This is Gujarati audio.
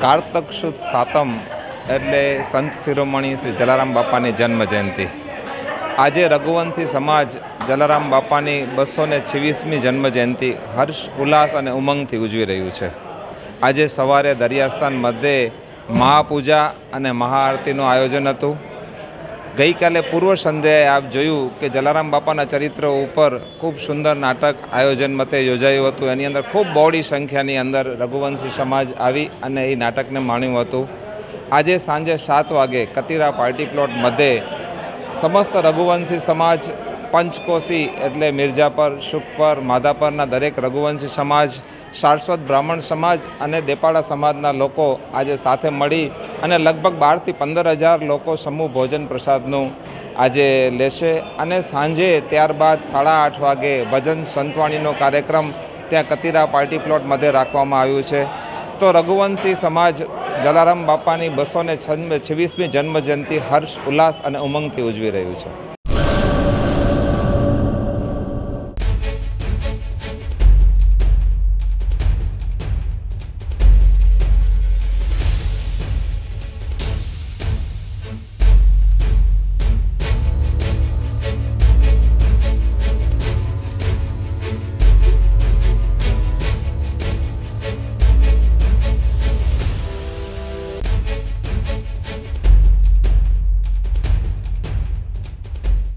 કારતક સુદ સાતમ એટલે સંત શિરોમણી શ્રી જલારામ બાપાની જન્મ જયંતિ. આજે રઘુવંશી સમાજ જલારામ બાપાની બસો ને છવ્વીસમી જન્મ જયંતિ હર્ષ, ઉલ્લાસ અને ઉમંગથી ઉજવી રહ્યું છે. આજે સવારે દરિયાસ્થાન મધ્યે મહાપૂજા અને મહાઆરતીનું આયોજન હતું. ગઈકાલે પૂર્વ સંધ્યાએ આપ જોયું કે જલારામ બાપાના ચરિત્ર ઉપર ખૂબ સુંદર નાટક આયોજન મતે યોજાયું હતું. એની અંદર ખૂબ બહોળી સંખ્યાની અંદર રઘુવંશી સમાજ આવી અને એ નાટકને માણ્યું હતું. આજે સાંજે સાત વાગે કતિરા પાર્ટી પ્લોટ મધ્યે સમસ્ત રઘુવંશી સમાજ પંચકોશી એટલે મિર્જાપર શુકપર, માધાપરના દરેક રઘુવંશી સમાજ, શાશ્વત બ્રાહ્મણ સમાજ અને દેપાડા સમાજના લોકો આજે સાથે મળી અને લગભગ બારથી પંદર હજાર લોકો સમૂહ ભોજન પ્રસાદનું આજે લેશે અને સાંજે ત્યારબાદ સાડા આઠ વાગે ભજન સંતવાણીનો કાર્યક્રમ ત્યાં કતિરા પાર્ટી પ્લોટ મધ્યે રાખવામાં આવ્યું છે. તો રઘુવંશી સમાજ જલારામ બાપાની બસો ને છવ્વીસમી જન્મ જયંતિ હર્ષ, ઉલ્લાસ અને ઉમંગથી ઉજવી રહ્યું છે.